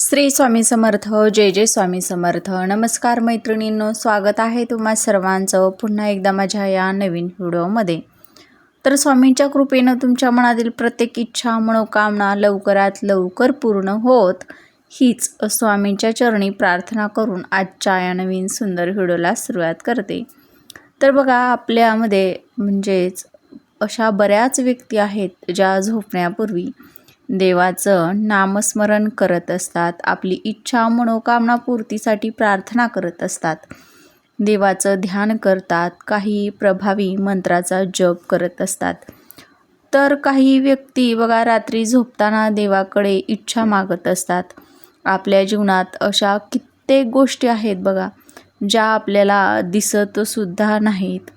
श्री स्वामी समर्थ जय जय स्वामी समर्थ. नमस्कार मैत्रिणींनो स्वागत आहे तुम्हा सर्वांचं पुन्हा एकदा माझ्या या नवीन व्हिडिओमध्ये. तर स्वामींच्या कृपेनं तुमच्या मनातील प्रत्येक इच्छा मनोकामना लवकरात लवकर पूर्ण होत हीच स्वामींच्या चरणी प्रार्थना करून आजच्या या नवीन सुंदर व्हिडिओला सुरुवात करते. तर बघा आपल्यामध्ये म्हणजेच अशा बऱ्याच व्यक्ती आहेत ज्या झोपण्यापूर्वी देवाचं नामस्मरण करत असतात. आपली इच्छा मनोकामना पूर्तीसाठी प्रार्थना करत असतात. देवाचं ध्यान करतात. काही प्रभावी मंत्राचा जप करत असतात. तर काही व्यक्ती बघा रात्री झोपताना देवाकडे इच्छा मागत असतात. आपल्या जीवनात अशा कित्येक गोष्टी आहेत बघा ज्या आपल्याला दिसतसुद्धा नाहीत.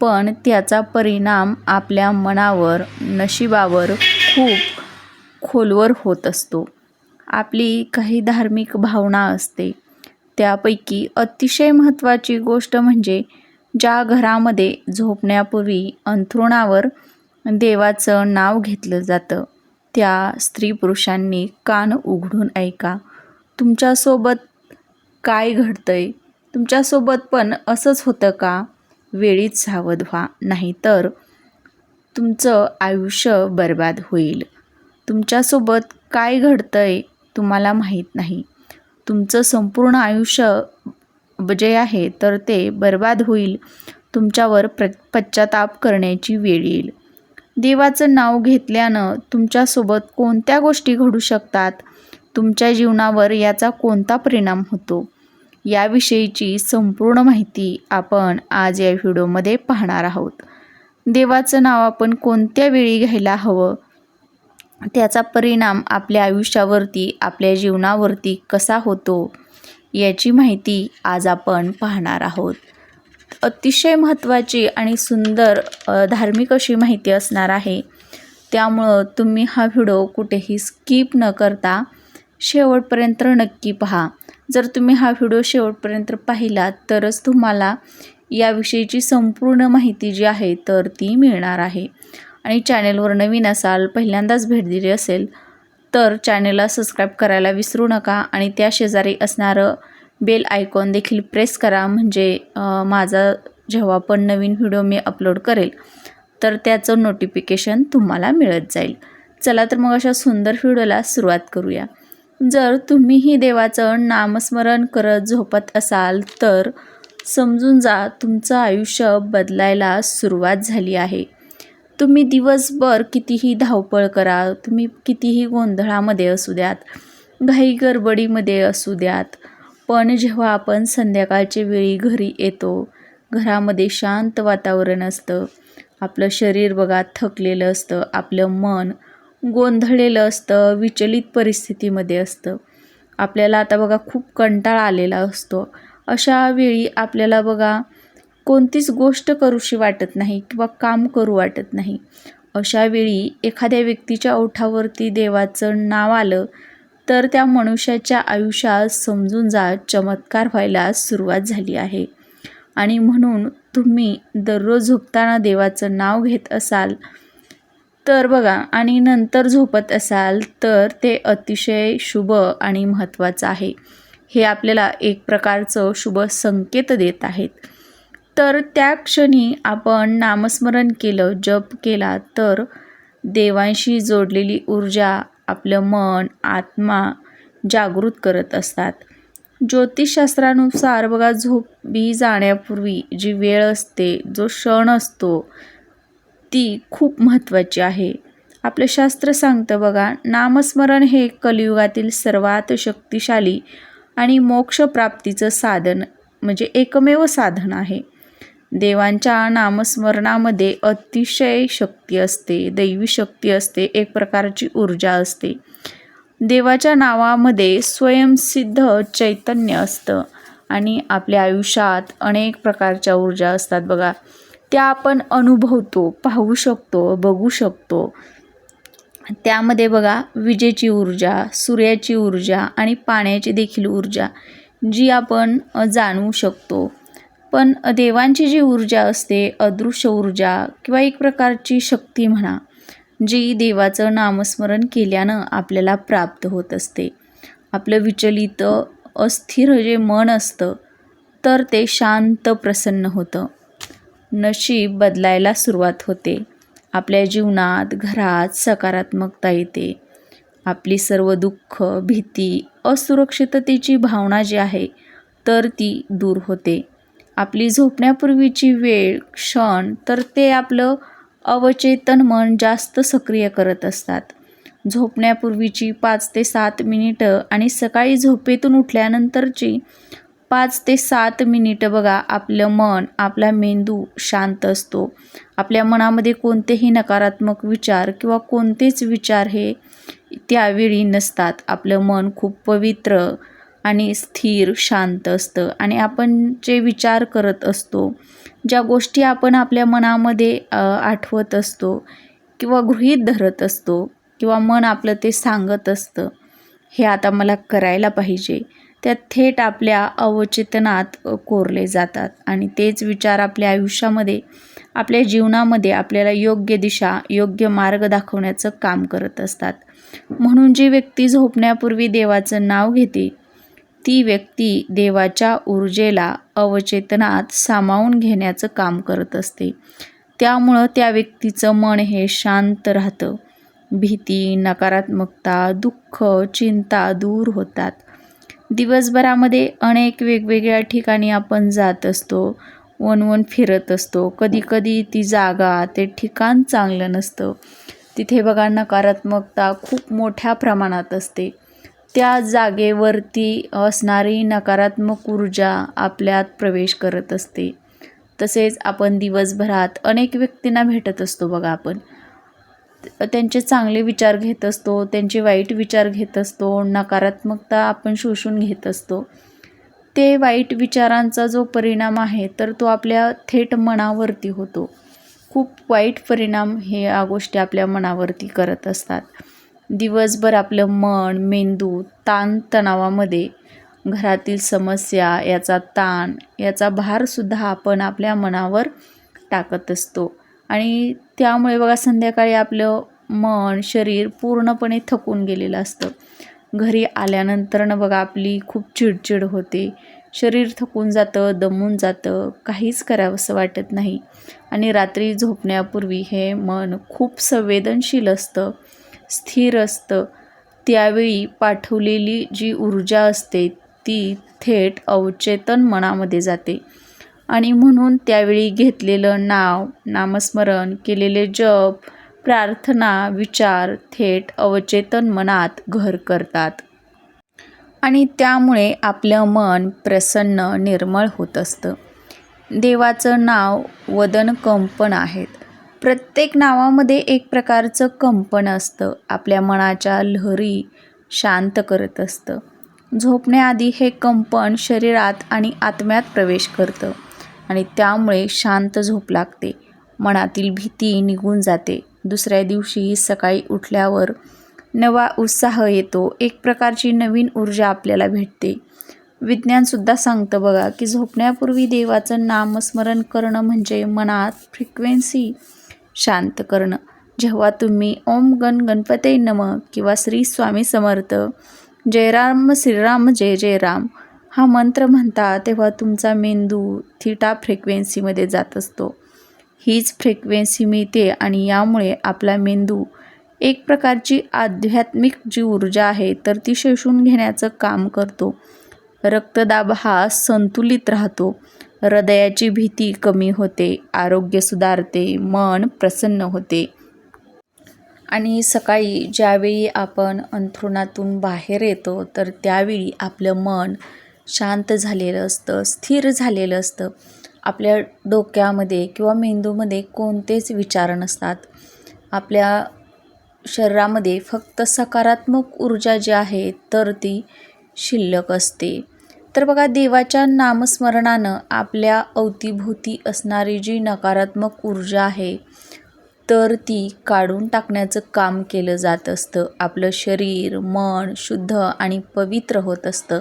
पण त्याचा परिणाम आपल्या मनावर नशिबावर खूप खोलवर होत असतो. आपली काही धार्मिक भावना असते. त्यापैकी अतिशय महत्त्वाची गोष्ट म्हणजे ज्या घरामध्ये झोपण्यापूर्वी अंथरुणावर देवाचं नाव घेतलं जातं. त्या स्त्री पुरुषांनी कान उघडून ऐका तुमच्यासोबत काय घडतंय? तुमच्यासोबत पण असंच होतं का? वेळीच सावध व्हा नाहीतर तुमचं आयुष्य बर्बाद होईल. तुमच्यासोबत काय घडतंय तुम्हाला माहीत नाही. तुमचं संपूर्ण आयुष्य जे आहे तर ते बर्बाद होईल. तुमच्यावर प्र पश्चाताप करण्याची वेळ येईल. देवाचं नाव घेतल्यानं तुमच्यासोबत कोणत्या गोष्टी घडू शकतात? तुमच्या जीवनावर याचा कोणता परिणाम होतो? याविषयीची संपूर्ण माहिती आपण आज या व्हिडिओमध्ये पाहणार आहोत. देवाचं नाव आपण कोणत्या वेळी घ्यायला हवं? त्याचा परिणाम आपल्या आयुष्यावरती आपल्या जीवनावरती कसा होतो याची माहिती आज आपण पाहणार आहोत. अतिशय महत्त्वाची आणि सुंदर धार्मिक अशी माहिती असणार आहे. त्यामुळं तुम्ही हा व्हिडिओ कुठेही स्किप न करता शेवटपर्यंत नक्की पहा. जर तुम्ही हा व्हिडिओ शेवटपर्यंत पाहिला तरच तुम्हाला याविषयीची संपूर्ण माहिती जी आहे तर ती मिळणार आहे. आणि चॅनेलवर नवीन असाल पहिल्यांदाच भेट दिली असेल तर चॅनेलला सबस्क्राईब करायला विसरू नका आणि त्या शेजारी असणारं बेल आयकॉन देखील प्रेस करा म्हणजे माझा जेव्हा पण नवीन व्हिडिओ मी अपलोड करेल तर त्याचं नोटिफिकेशन तुम्हाला मिळत जाईल. चला तर मग अशा सुंदर व्हिडिओला सुरुवात करूया. जर तुम्हीही देवाचं नामस्मरण करत झोपत असाल तर समजून जा तुमचं आयुष्य बदलायला सुरुवात झाली आहे. तुम्ही दिवसभर कितीही धावपळ करा तुम्ही कितीही गोंधळामध्ये असू द्यात घाई गडबडीमध्ये असू द्यात पण जेव्हा आपण संध्याकाळच्या वेळी घरी येतो घरामध्ये शांत वातावरण असतं आपलं शरीर बघा थकलेलं असतं आपलं मन गोंधळलेलं असतं विचलित परिस्थितीमध्ये असतं. आपल्याला आता बघा खूप कंटाळा आलेला असतो. अशा वेळी आपल्याला बघा कोणतीच गोष्ट करूशी वाटत नाही किंवा काम करू वाटत नाही. अशा वेळी एखाद्या व्यक्तीच्या ओठावरती देवाचं नाव आलं तर त्या मनुष्याच्या आयुष्यात समजून जा चमत्कार व्हायला सुरुवात झाली आहे. आणि म्हणून तुम्ही दररोज झोपताना देवाचं नाव घेत असाल तर बघा आणि नंतर झोपत असाल तर ते अतिशय शुभ आणि महत्त्वाचं आहे. हे आपल्याला एक प्रकारचं शुभ संकेत देत आहेत. तर त्या क्षणी आपण नामस्मरण केलं जप केला तर देवांशी जोडलेली ऊर्जा आपलं मन आत्मा जागृत करत असतात. ज्योतिषशास्त्रानुसार बघा झोपी जाण्यापूर्वी जी वेळ असते जो क्षण असतो ती खूप महत्त्वाची आहे. आपलं शास्त्र सांगतं बघा नामस्मरण हे कलियुगातील सर्वात शक्तिशाली आणि मोक्षप्राप्तीचं साधन म्हणजे एकमेव साधन आहे. देवांच्या नामस्मरणामध्ये अतिशय शक्ती असते दैवी शक्ती असते एक प्रकारची ऊर्जा असते. देवाच्या नावामध्ये स्वयंसिद्ध चैतन्य असतं आणि आपल्या आयुष्यात अनेक प्रकारच्या ऊर्जा असतात बघा. त्या आपण अनुभवतो पाहू शकतो बघू शकतो. त्यामध्ये बघा विजेची ऊर्जा सूर्याची ऊर्जा आणि पाण्याची देखील ऊर्जा जी आपण जाणवू शकतो. पण देवांची जी ऊर्जा असते अदृश्य ऊर्जा किंवा एक प्रकारची शक्ती म्हणा जी देवाचं नामस्मरण केल्यानं आपल्याला प्राप्त होत असते. आपलं विचलित अस्थिर जे मन असतं तर ते शांत प्रसन्न होतं. नशीब बदलायला सुरुवात होते. आपल्या जीवनात घरात सकारात्मकता येते. आपली सर्व दुःख भीती असुरक्षिततेची भावना जी आहे तर ती दूर होते. आपली झोपण्यापूर्वीची वेळ क्षण तर ते आपलं अवचेतन मन जास्त सक्रिय करत असतात. झोपण्यापूर्वीची पाच ते सात मिनिटं आणि सकाळी झोपेतून उठल्यानंतरची पाच ते सात मिनिटं बघा आपलं मन आपला मेंदू शांत असतो. आपल्या मनामध्ये कोणतेही नकारात्मक विचार किंवा कोणतेच विचार हे त्यावेळी नसतात. आपलं मन खूप पवित्र आणि स्थिर शांत असतं. आणि आपण जे विचार करत असतो ज्या गोष्टी आपण आपल्या मनामध्ये आठवत असतो किंवा गृहीत धरत असतो किंवा मन आपलं ते सांगत असतं हे आता मला करायला पाहिजे. त्या थेट आपल्या अवचेतनात कोरले जातात. आणि तेच विचार आपल्या आयुष्यामध्ये आपल्या जीवनामध्ये आपल्याला योग्य दिशा योग्य मार्ग दाखवण्याचं काम करत असतात. म्हणून जी व्यक्ती झोपण्यापूर्वी देवाचं नाव घेते ती व्यक्ती देवाच्या ऊर्जेला अवचेतनात सामावून घेण्याचं काम करत असते. त्यामुळं त्या व्यक्तीचं मन हे शांत राहतं. भीती नकारात्मकता दुःख चिंता दूर होतात. दिवसभरामध्ये अनेक वेगवेगळ्या ठिकाणी आपण जात असतो वनवन फिरत असतो. कधीकधी ती जागा ते ठिकाण चांगलं नसतं. तिथे बघा नकारात्मकता खूप मोठ्या प्रमाणात असते. त्या जागेवरती असणारी नकारात्मक ऊर्जा आपल्यात प्रवेश करत असते. तसेच आपण दिवसभरात अनेक व्यक्तींना भेटत असतो बघा आपण. त्यांचे चांगले विचार घेत असतो त्यांचे वाईट विचार घेत असतो नकारात्मकता आपण शोषून घेत असतो. ते वाईट विचारांचा जो परिणाम आहे तर तो आपल्या थेट मनावरती होतो. खूप वाईट परिणाम हे या गोष्टी आपल्या मनावरती करत असतात. दिवसभर आपलं मन मेंदू ताणतणावामध्ये घरातील समस्या याचा ताण याचा भारसुद्धा आपण आपल्या मनावर टाकत असतो. आणि त्यामुळे बघा संध्याकाळी आपलं मन शरीर पूर्णपणे थकून गेलेलं असतं. घरी आल्यानंतरनं बघा आपली खूप चिडचिड होते. शरीर थकून जातं दमून जातं काहीच करावंसं वाटत नाही. आणि रात्री झोपण्यापूर्वी हे मन खूप संवेदनशील असतं. स्थिर असतं. त्यावेळी पाठवलेली जी ऊर्जा असते ती थेट अवचेतन मनामध्ये जाते. आणि म्हणून त्यावेळी घेतलेलं नाव नामस्मरण केलेले जप प्रार्थना विचार थेट अवचेतन मनात घर करतात. आणि त्यामुळे आपलं मन प्रसन्न निर्मळ होत असतं. देवाचं नाव वदन कंपन आहेत. प्रत्येक नावामध्ये एक प्रकारचं कंपन असतं. आपल्या मनाच्या लहरी शांत करत असतं. झोपण्याआधी हे कंपन शरीरात आणि आत्म्यात प्रवेश करतं आणि त्यामुळे शांत झोप लागते. मनातील भीती निघून जाते. दुसऱ्या दिवशी सकाळी उठल्यावर नवा उत्साह येतो. एक प्रकारची नवीन ऊर्जा आपल्याला भेटते. विज्ञानसुद्धा सांगतं बघा की झोपण्यापूर्वी देवाचं नामस्मरण करणं म्हणजे मनात फ्रिक्वेन्सी शांत करणं. जेव्हा तुम्ही ओम गण गणपते नम किंवा श्री स्वामी समर्थ जयराम श्रीराम जय जय राम हा मंत्र म्हणता तेव्हा तुमचा मेंदू थिटा फ्रिक्वेन्सीमध्ये जात असतो. हीच फ्रिक्वेन्सी मिळते आणि यामुळे आपला मेंदू एक प्रकारची आध्यात्मिक जी ऊर्जा आहे तर ती शोषून घेण्याचं काम करतो. रक्तदाब हा संतुलित राहतो. हृदयाची भीती कमी होते आरोग्य सुधारते मन प्रसन्न होते. आणि सकाळी ज्यावेळी आपण अंथरुणातून बाहेर येतो तर त्यावेळी आपलं मन शांत झालेलं असतं स्थिर झालेलं असतं. आपल्या डोक्यामध्ये किंवा मेंदूमध्ये कोणतेच विचार नसतात. आपल्या शरीरामध्ये फक्त सकारात्मक ऊर्जा जी आहे तर ती शिल्लक असते. तर बघा देवाच्या नामस्मरणानं आपल्या अवतीभोवती असणारी जी नकारात्मक ऊर्जा आहे तर ती काढून टाकण्याचं काम केलं जात असतं. आपलं शरीर मन शुद्ध आणि पवित्र होत असतं.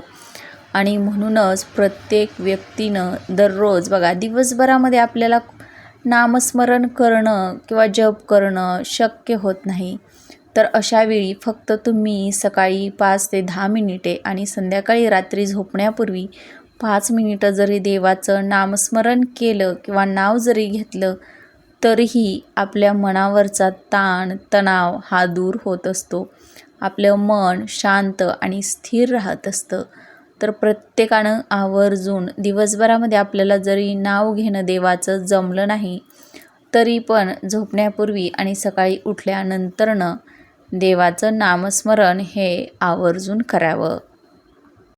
आणि म्हणूनच प्रत्येक व्यक्तीनं दररोज बघा दिवसभरामध्ये आपल्याला नामस्मरण करणं किंवा जप करणं शक्य होत नाही. तर अशावेळी फक्त तुम्ही सकाळी पाच ते दहा मिनिटे आणि संध्याकाळी रात्री झोपण्यापूर्वी पाच मिनिटं जरी देवाचं नामस्मरण केलं किंवा नाव जरी घेतलं तरीही आपल्या मनावरचा ताण तणाव हा दूर होत असतो. आपलं मन शांत आणि स्थिर राहत असतं. तर प्रत्येकानं आवर्जून दिवसभरामध्ये आपल्याला जरी नाव घेणं देवाचं जमलं नाही तरी पण झोपण्यापूर्वी आणि सकाळी उठल्यानंतरनं देवाचं नामस्मरण हे आवर्जून करावं.